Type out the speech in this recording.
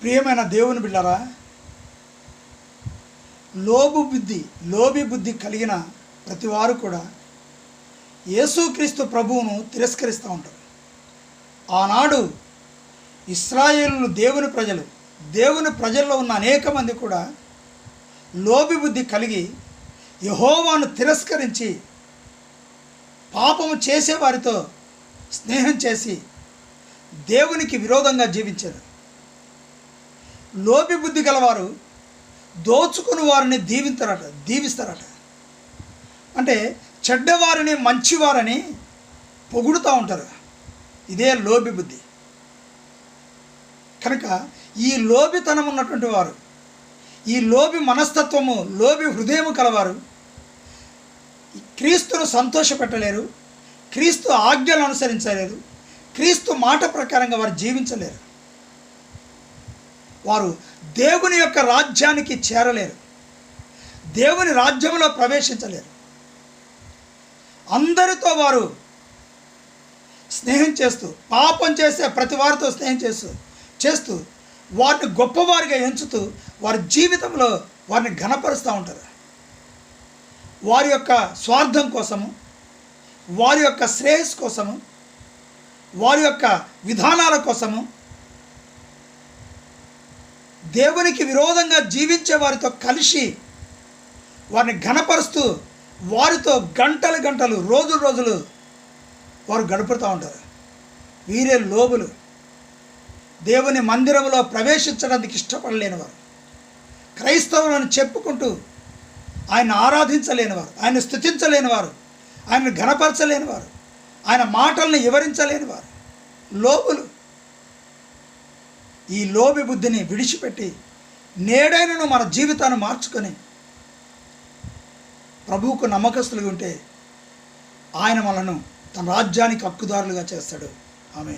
ప్రియమైన దేవుని బిళ్ళరా లోబు బుద్ధి లోబి బుద్ధి కలిగిన ప్రతివారు కూడా యేసుక్రీస్తు ప్రభువును తిరస్కరిస్తూ ఉంటారు. ఆనాడు ఇస్రాయేలు దేవుని ప్రజలు దేవుని ప్రజల్లో ఉన్న అనేక మంది కూడా లోబి బుద్ధి కలిగి యహోవాను తిరస్కరించి పాపము చేసేవారితో స్నేహం చేసి దేవునికి విరోధంగా జీవించారు. లోపి బుద్ధి గలవారు దోచుకుని వారిని దీవిస్తారట దీవిస్తారట. అంటే చెడ్డవారిని మంచివారని పొగుడుతూ ఉంటారు. ఇదే లోపి బుద్ధి. కనుక ఈ లోబితనం ఉన్నటువంటి వారు ఈ లోపి మనస్తత్వము లోభి హృదయము కలవారు క్రీస్తును సంతోషపెట్టలేరు క్రీస్తు ఆజ్ఞలు అనుసరించలేరు క్రీస్తు మాట ప్రకారంగా వారు జీవించలేరు. వారు దేవుని యొక్క రాజ్యానికి చేరలేరు. దేవుని రాజ్యంలో ప్రవేశించలేరు. అందరితో వారు స్నేహం చేస్తూ పాపం చేసే ప్రతి వారితో స్నేహం చేస్తూ చేస్తూ వారిని గొప్పవారిగా ఎంచుతూ వారి జీవితంలో వారిని ఘనపరుస్తూ ఉంటారు. వారి యొక్క స్వార్థం కోసము వారి యొక్క శ్రేయస్ కోసము వారి యొక్క విధానాల కోసము దేవునికి విరోధంగా జీవించే వారితో కలిసి వారిని ఘనపరుస్తూ వారితో గంటలు గంటలు రోజులు రోజులు వారు గడుపుతూ ఉంటారు. వీరే లోబులు. దేవుని మందిరంలో ప్రవేశించడానికి ఇష్టపడలేనివారు. క్రైస్తవులను చెప్పుకుంటూ ఆయన ఆరాధించలేనివారు ఆయన స్థుతించలేనివారు ఆయన ఘనపరచలేనివారు ఆయన మాటల్ని వివరించలేనివారు. లోబులు. ఈ లోభి బుద్ధిని విడిచిపెట్టి నేడైనను మన జీవితాన్ని మార్చుకొని ప్రభువుకు నమ్మకస్తులుగా ఉంటే ఆయన మనను తన రాజ్యానికి హక్కుదారులుగా చేస్తాడు. ఆమె